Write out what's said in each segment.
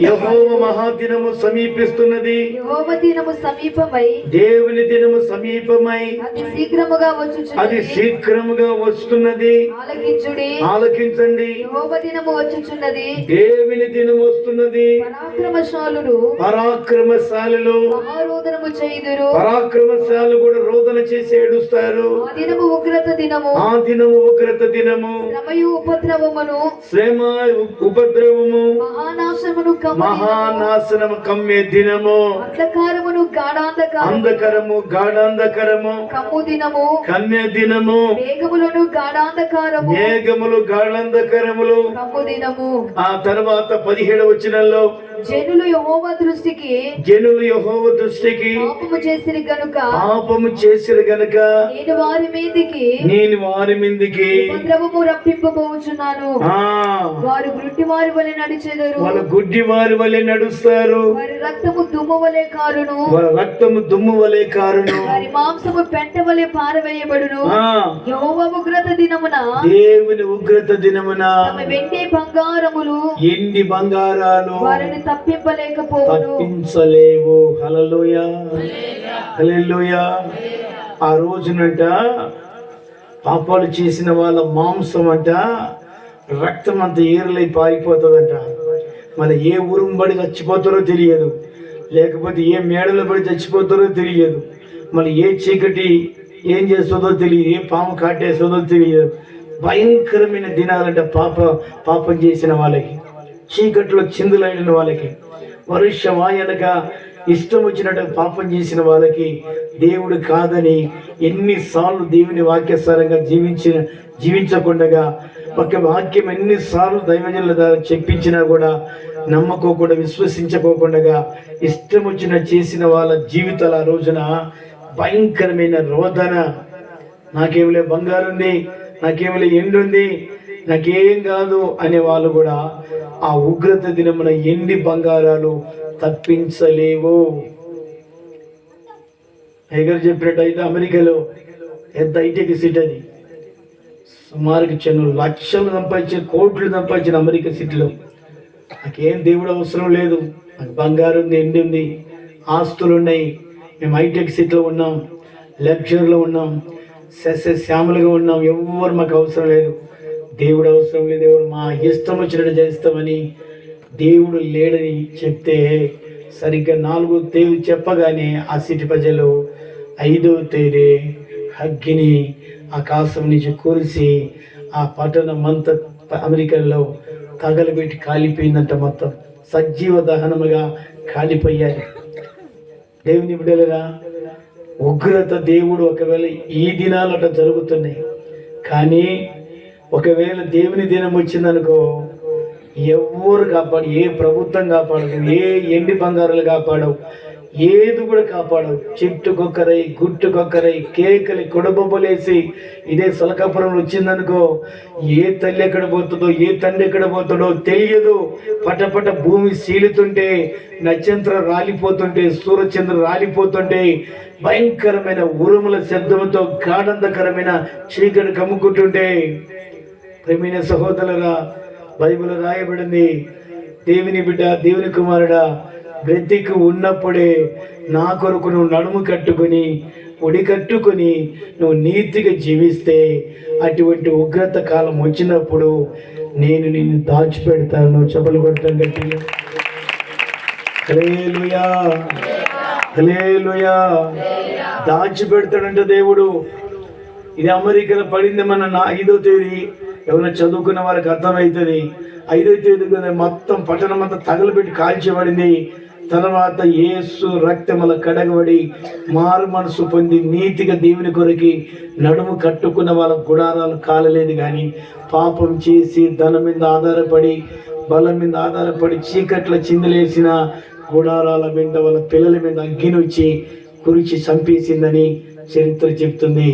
యెహోవా మహాదినము సమీపిస్తున్నది. దినము సమీపమై దేవుని దినము సమీపమై శీఘ్రముగా అది వచ్చుచున్నది శీఘ్రముగా వస్తున్నది. ఆలకించుడి. ఆలకించండి. యెహోవ దినము వచ్చుచున్నది. దేవుని దినం వస్తున్నది. పరాక్రమశాలులు పరాక్రమశాలులు. మహారోదనము చేయుదురు. పరాక్రమశాలు కూడా రోదన చేసి ఏడుస్తారు. ఆ దినము ఉగ్రత దినము. ఆ దినము ఉగ్రత దినము. శ్రమయు ఉపద్రవమును. శ్రమ ఉపద్రవము కమ్ము మహానాశనము కమ్మే దినము. అంధకారమును అంధకరము గాఢాంధకరము. కమ్ము దినము. కమ్మే దినము. మేఘములను గాఢాంధకారము. మేఘములు గాఢాంధకరములు. కమ్ము దినము. ఆ తర్వాత పదిహేడు వచనంలో జనులు యెహోవా దృష్టికి జనులు యహోవ దృష్టికి పాపము చేసిరి గనుక. పాపము చేసిన గనుక నేను వారి మీదికి నేను వారి మీదికి ఉపద్రవము రప్పింపబోచున్నాను. వారు గుడ్డి వారి వలె నడిచెదరు. వాళ్ళ గుడ్డి వారి వలె నడుస్తారు. వారి రక్తము దుమ్ము వలె కారును. వాళ్ళ రక్తము దుమ్ము వలె కారును. వారి మాంసము పెంట వలె పారవేయబడును. యెహోవా ఉగ్రత దినమున దేవుని ఉగ్రత దినమున తమ వెండి బంగారములు ఎండి బంగారాలు వారిని తప్పింపలేకపోవును. తప్పించలేవు. హలలోయ హలలోయ ఆ రోజునంట పాపాలు చేసిన వాళ్ళ మాంసం అంట రక్తం అంత ఏరులై పారిపోతుందంట. మళ్ళీ ఏ ఊరు పడి చచ్చిపోతారో తెలియదు. లేకపోతే ఏ మేడలో పడి చచ్చిపోతారో తెలియదు. మళ్ళీ ఏ చీకటి ఏం చేస్తుందో తెలియదు. ఏ పాము కాటేస్తుందో తెలియదు. భయంకరమైన దినాలంట పాప పాపం చేసిన వాళ్ళకి. చీకట్లో చిందులైన వాళ్ళకి. వర్ష వాయనక ఇష్టం వచ్చినట్టు పాపం చేసిన వాళ్ళకి దేవుడు కాదని ఎన్నిసార్లు దేవుని వాక్యసారంగా జీవించిన జీవించకుండా ఒక వాక్యం ఎన్నిసార్లు దైవజనుల ద్వారా చెప్పించినా కూడా నమ్మకోకుండా విశ్వసించకోకుండా ఇష్టం వచ్చిన చేసిన వాళ్ళ జీవితాల రోజున భయంకరమైన రోదన. నాకేమిలే బంగారు ఉంది నాకేమిలే ఎండుంది నాకేం కాదు అనే వాళ్ళు కూడా ఆ ఉగ్రత దినమున ఎన్ని బంగారాలు తప్పించలేవు. హైగర్ చెప్పినట్టయితే అమెరికాలో ఎంత హైటెక్ సిటీ అది? సుమారుకి చెన్ను లక్షలు సంపాదించిన కోట్లు సంపాదించిన అమెరికా సిటీలో. నాకేం దేవుడు అవసరం లేదు. నాకు బంగారం ఉంది ఎండి ఉంది ఆస్తులు ఉన్నాయి. మేము హైటెక్ సిటీలో ఉన్నాం లెక్చర్లో ఉన్నాం సస్యశ్యామలుగా ఉన్నాం. ఎవరు మాకు అవసరం లేదు. దేవుడు అవసరం లేదు ఎవరు మా ఇష్టం వచ్చినట్టు చేస్తామని దేవుడు లేడని చెప్తే సరిగ్గా నాలుగో తేదీ చెప్పగానే ఆ సిటీ ప్రజలు ఐదో తేదీ అగ్గిని ఆకాశం నుంచి కురిసి ఆ పట్టణం అంతా అమెరికాలో తగలబెట్టి కాలిపోయిందంట మొత్తం. సజీవ దహనముగా కాలిపోయాయి దేవుని బిడ్డలుగా ఉగ్రత దేవుడు ఒకవేళ ఈ దినాలట జరుగుతున్నాయి కానీ ఒకవేళ దేవుని దినం వచ్చిందనుకో ఎవరు కాపాడు ఏ ప్రభుత్వం కాపాడదు ఏ ఎండి బంగారాలు కాపాడవు ఏది కూడా కాపాడవు. చెట్టుకొక్కరై గుట్టుకొక్కరై కేకలి కొడబొబ్బలేసి ఇదే సలకాపురంలో వచ్చిందనుకో ఏ తల్లి ఎక్కడ పోతుందో ఏ తండ్రి ఎక్కడ పోతాడో తెలియదు. పటపట భూమి సీలుతుంటే నక్షత్రం రాలిపోతుంటే సూర్యచంద్ర రాలిపోతుంటే భయంకరమైన ఉరుముల శబ్దంతో గాఢంధకరమైన చీకటి కమ్ముకుంటుంటే ప్రేమైన సహోదరులరా బైబిల్ రాయబడింది దేవుని బిడ్డ దేవుని కుమారుడా బ్రతికి ఉన్నప్పుడే నా కొరకు నువ్వు నడుము కట్టుకొని ఒడి కట్టుకొని నువ్వు నీతిగా జీవిస్తే అటువంటి ఉగ్రత కాలం వచ్చినప్పుడు నేను నిన్ను దాచిపెడతాను. నువ్వు చెప్పలు కొట్టడం గట్టిగా. హల్లెలూయా. హల్లెలూయా. దాచిపెడతాడంట దేవుడు. ఇది అమెరికాలో పడింది మన నా ఐదో తేదీ. ఎవరైనా చదువుకున్న వారికి అర్థమవుతుంది. ఐదో తేదీ కదా మొత్తం పట్టణం అంతా తగలబెట్టి కాల్చబడింది తర్వాత ఏసు రక్తముల కడగబడి మారు మనసు పొంది నీతిగా దేవుని కొరకి నడుము కట్టుకున్న వాళ్ళ గుడారాలు కాలలేదు కానీ పాపం చేసి ధనం మీద ఆధారపడి బలం మీద ఆధారపడి చీకట్ల చిందులేసిన గుడారాల మీద వాళ్ళ పిల్లల మీద అగ్గినొచ్చి కురిచి చంపేసిందని చరిత్ర చెప్తుంది.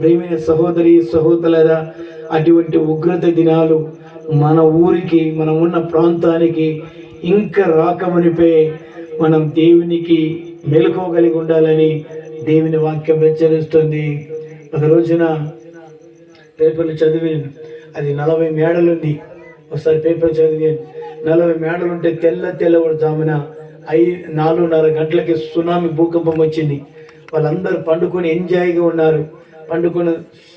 ప్రేమైన సహోదరి సహోదరులరా అటువంటి ఉగ్రత దినాలు మన ఊరికి మనం ఉన్న ప్రాంతానికి ఇంకా రాకమునిపే మనం దేవునికి మెలుకోగలిగి ఉండాలని దేవుని వాక్యం హెచ్చరిస్తుంది. ఒక రోజున పేపర్లు చదివాను. అది నలభై మేడలుంది. ఒకసారి పేపర్ చదివాను. నలభై మేడలు ఉంటే తెల్ల తెల్లవారు జామున ఐ నాలుగున్నర గంటలకి సునామీ భూకంపం వచ్చింది. వాళ్ళందరూ పండుకొని ఎంజాయ్గా ఉన్నారు. పండుకొని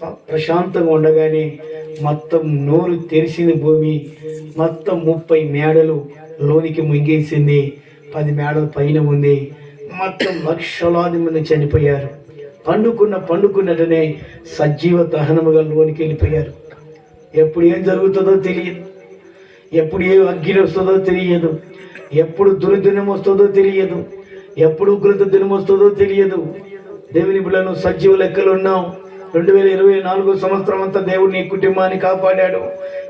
ప్రశాంతంగా ఉండగానే మొత్తం నోరు తెరిసింది భూమి మొత్తం ముప్పై మేడలు లోనికి ముంగేసింది. పది మేడల పైన ఉంది. మొత్తం లక్షలాది మంది చనిపోయారు. పండుకున్న పండుకున్నట్టునే సజీవ దహనముగా లోనికి వెళ్ళిపోయారు. ఎప్పుడు ఏం జరుగుతుందో తెలియదు. ఎప్పుడు ఏ అగ్ని వస్తుందో తెలియదు. ఎప్పుడు దుర్దినం వస్తుందో తెలియదు. ఎప్పుడు ఉగ్రత దినం వస్తుందో తెలియదు. దేవుని బిడ్డలను సజీవ లెక్కలు ఉన్నాం. రెండు వేల ఇరవై నాలుగో సంవత్సరం అంతా దేవుడు నీ కుటుంబాన్ని కాపాడాడు.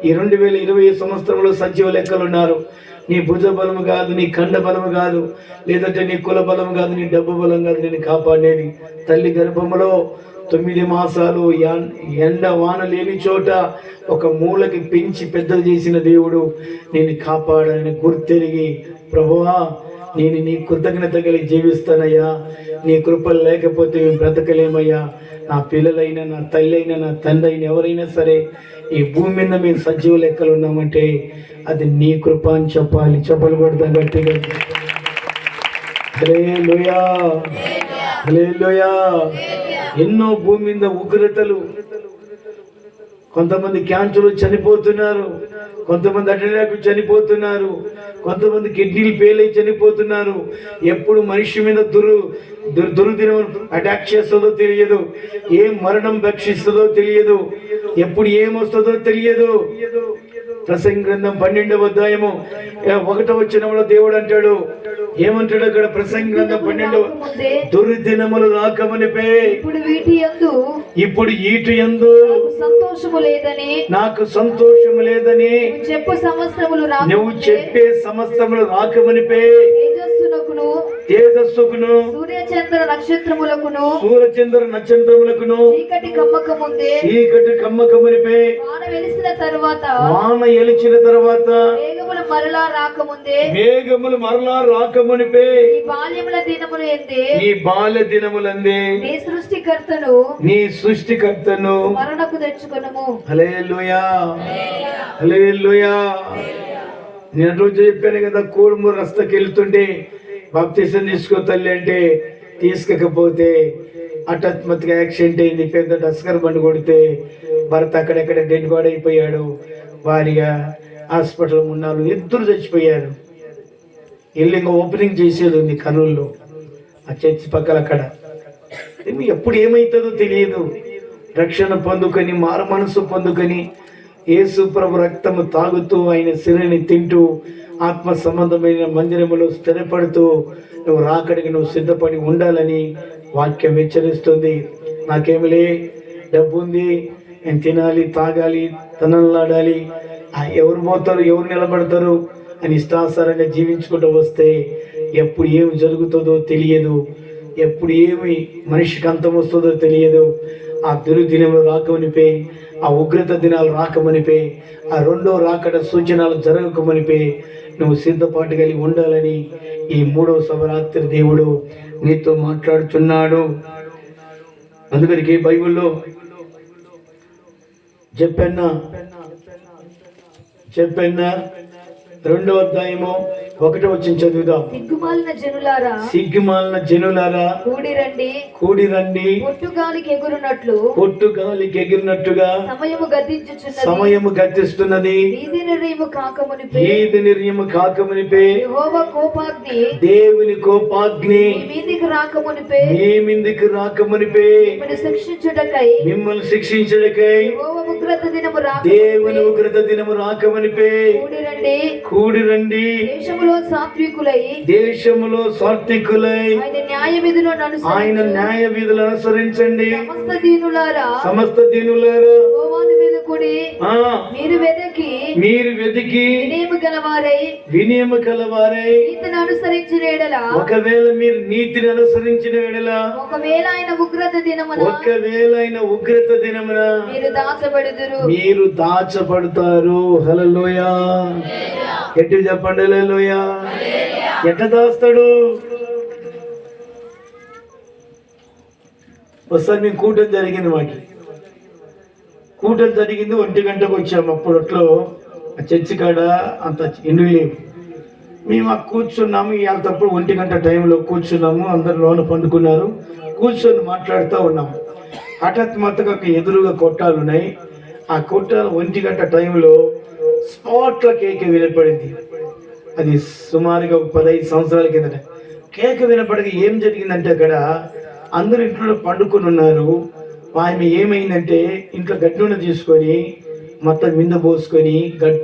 ఈ రెండు వేల ఇరవై సంవత్సరంలో సజీవ లెక్కలు ఉన్నారు. నీ భుజ బలము కాదు నీ కండ బలము కాదు లేదంటే నీ కుల బలము కాదు నీ డబ్బు బలం కాదు నేను కాపాడేది. తల్లి గర్భములో తొమ్మిది మాసాలు ఎండ వాన లేని చోట ఒక మూలకి పెంచి పెద్దలు చేసిన దేవుడు. నేను కాపాడని గుర్తెరిగి ప్రభువా నేను నీ కృతజ్ఞత కలిగి జీవిస్తానయ్యా. నీ కృపలు లేకపోతే మేము బ్రతకలేమయ్యా. నా పిల్లలైనా నా తల్లి అయినా నా తండ్రి అయినా ఎవరైనా సరే ఈ భూమి మీద మేము సజీవ లెక్కలు ఉన్నామంటే అది నీ కృప అని చెప్పాలి. చెప్పలు కొడతాం గట్టిగా. ఎన్నో భూమి మీద ఉగ్రతలు కొంతమంది క్యాన్సర్ చనిపోతున్నారు. కొంతమంది అటెండకు చనిపోతున్నారు. కొంతమంది కిడ్నీలు ఫెయిల్ అయి చనిపోతున్నారు. ఎప్పుడు మనిషి మీద దురు దుర్ దుర్దినం అటాక్ చేస్తుందో తెలియదు. ఏం మరణం భక్షిస్తుందో తెలియదు. ఎప్పుడు ఏమొస్తుందో తెలియదు. ప్రసంగ గ్రంథం పన్నెండవ అధ్యాయము ఏ, ఒకటో వచ్చినప్పుడు దేవుడు అంటాడు ఏమంటాడు అక్కడ ప్రసంగ గ్రంథం ముందే దుర్దినములు రాకమనిపే ఇప్పుడు వీటి యందు ఇప్పుడు ఈటు ఎందు సంతోషము లేదని నాకు సంతోషము లేదని చెప్పు సంవత్సరములు నువ్వు చెప్పే సమస్తములు రాకమనిపే. తేజస్సుకును సూర్య చంద్ర నక్షత్రములకును సూర్యచంద్ర నక్షత్రములకును చీకటి కమ్మక ముందే చీకటి కమ్మకమునిపే వాన వెలిసిన తరువాత వాన ఎలిచిన తర్వాత మేఘములు మరలా రాకముందే మేఘములు మరలా రాకమునిపే ఈ బాల్యముల దినములు ఎందే నీ బాల్య దినములందే నీ సృష్టికర్తను నీ సృష్టికర్తను మరణకు తెచ్చుకొనుము. హలేలుయా హలేలుయా నేను రోజు చెప్పాను కదా కూడుము రస్తకి వెళ్తుంటే బాప్తీసం తీసుకో తల్లి అంటే తీసుకోకపోతే హఠాత్మత్తుగా యాక్సిడెంట్ అయింది. పెద్ద డస్కర్ బండి కొడితే భర్త అక్కడెక్కడ డెడ్ బాడీ అయిపోయాడు. భార్య హాస్పిటల్ ఉన్నారు ఇద్దరు చచ్చిపోయారు. ఇల్లు ఇంకా ఓపెనింగ్ చేసేది ఉంది కర్నూలులో ఆ చర్చి పక్కల అక్కడ. ఎప్పుడు ఏమవుతుందో తెలియదు. రక్షణ పొందుకొని మారు మనసు పొందుకొని యేసు ప్రభు రక్తము తాగుతూ ఆయన శరీరాన్ని తింటూ ఆత్మ సంబంధమైన మందిరములో స్థిరపడుతూ నువ్వు రాకడికి నువ్వు సిద్ధపడి ఉండాలని వాక్యం హెచ్చరిస్తుంది. నాకేమిలే? డబ్బు ఉంది నేను తినాలి తాగాలి తనలాడాలి. ఆ ఎవరు పోతారు ఎవరు నిలబడతారు అని ఇష్టాసారంగా జీవించుకుంటూ వస్తే ఎప్పుడు ఏమి జరుగుతుందో తెలియదు. ఎప్పుడు ఏమి మనిషికి అంతం వస్తుందో తెలియదు. ఆ దుర్దినములు రాకమనిపే ఆ ఉగ్రత దినాలు రాకమనిపే ఆ రెండో రాకడ సూచనలు జరగకమనిపే నువ్వు సిద్ధపాటు కలిగి ఉండాలని ఈ మూడవ శవరాత్రి దేవుడు నీతో మాట్లాడుతున్నాడు అందుకనికి బైబిల్లో చెప్పన్నా చెప్పన్నా రెండో అధ్యాయము ఒకటో వచ్చిన చదువుదాం. సిగ్గుమాలిన జనులారా సిగ్గుమాలిన జనులారా కూడి రండి కూడి రండి పొట్టుగాలికి ఎగురున్నట్లు పొట్టు గాలికి ఎగిరినట్టుగా సమయము గతించుచున్నది. సమయము గతిస్తున్నది. వీధి నిర్ణయము కాకమునిపే ఈది నిర్యము కాకమునిపే యెహోవా కోపాగ్ని దేవుని కోపాగ్ని మీదికి రాకమునిపే మీ మీదికి రాకమునిపే మిమ్మల్ని శిక్షించుటకై మిమ్మల్ని శిక్షించడకై యెహోవా ఉగ్రత దినము రాక దేవుని ఉగ్రత దినము రాకమునిపే. కూడి రండి కూడి రండి దేశములో సాత్వికులై. దేశములో సాత్వికులై. ఆయన న్యాయ విధులను ఆయన అనుసరించి న్యాయ విధులు అనుసరించండి. సమస్త దీనులారా. సమస్త దీనులారా. ఆ. మీరు వెదకి మీరు వెతికి వినేము గలవారై వినియమ కలవారై ఈతను అనుసరించిన ఎడల ఒకవేళ మీరు నీతిని అనుసరించిన వెడల ఒకవేళ ఆయన ఉగ్రత దినమున ఒకవేళ ఆయన ఉగ్రత దినమున మీరు దాచబడుదురు. మీరు దాచబడతారు. హలలోయ ఎట్టి చెప్పండి హల్లెలూయా. ఎట్ట దాస్తాడు? ఒకసారి మేము కూటం జరిగింది మాకి. కూటలు జరిగింది ఒంటి గంటకు వచ్చాము అప్పుడట్లో చర్చి కాడ అంత ఇండ్లు లేవు. మేము కూర్చున్నాము. ఇవాళ తప్పుడు ఒంటి గంట టైంలో కూర్చున్నాము. అందరు లోన పండుకున్నారు. కూర్చొని మాట్లాడుతూ ఉన్నాము. హఠాత్మత్తుగా ఒక ఎదురుగా కొట్టాలు ఉన్నాయి. ఆ కొట్టాలు ఒంటి గంట టైంలో స్పాట్ల కేక వినపడింది. అది సుమారుగా పదహైదు సంవత్సరాల కిందట. కేక వినపడింది ఏం జరిగిందంటే అక్కడ అందరు ఇంట్లో పండుకొని ఉన్నారు. ఆమె ఏమైందంటే ఇంట్లో గట్టి తీసుకొని మొత్తం మింద పోసుకొని గట్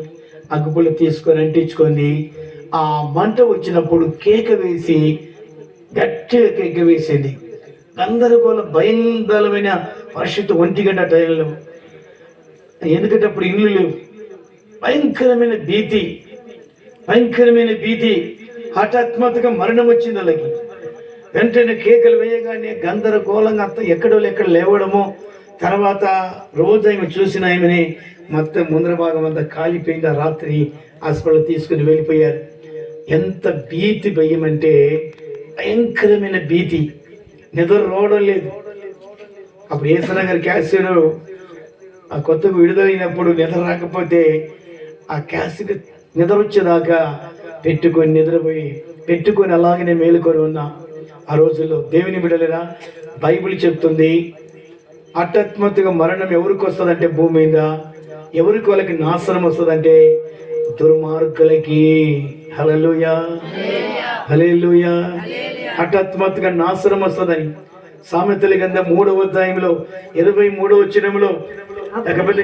అగ్గుపుల్ల తీసుకొని అంటించుకొని ఆ మంట వచ్చినప్పుడు కేక వేసి గట్టిగా కేక వేసింది. గందరగోళ భయంకరమైన పరిస్థితి ఒంటి గంట టైంలో. ఎందుకంటే అప్పుడు ఇల్లు లేవు. భయంకరమైన భీతి. భయంకరమైన భీతి. హఠాత్మతగా మరణం వచ్చింది వాళ్ళకి. వెంటనే కేకలు వేయగానే గందరగోళంగా అంతా ఎక్కడో ఎక్కడ లేవడము. తర్వాత రోజు ఆమె చూసిన ఆమెని మొత్తం ముందర భాగం అంతా కాలిపోయింది. ఆ రాత్రి హాస్పిటల్ తీసుకుని వెళ్ళిపోయారు. ఎంత భీతి భయం అంటే భయంకరమైన భీతి. నిద్ర రావడం లేదు. అప్పుడు ఈశ్వర గారి క్యాసెట్ ఆ కొత్తగా విడుదలైనప్పుడు నిద్ర రాకపోతే ఆ క్యాసెట్ నిద్ర వచ్చేదాకా పెట్టుకొని నిద్రపోయి పెట్టుకొని అలాగనే మేలుకొని ఉన్నా ఆ రోజుల్లో దేవుని బిడలేరా? బైబిల్ చెప్తుంది హఠాత్మత్తుగా మరణం ఎవరికి వస్తుందంటే భూమి మీద? ఎవరికి వాళ్ళకి నాశనం వస్తుందంటే? దుర్మార్గులకి. హలలుయా హలేలుయా హఠాత్మత్తుగా నాశనం వస్తుందని. సామెతల కింద మూడవ అధ్యాయంలో ఇరవై మూడవ వచ్చినంలో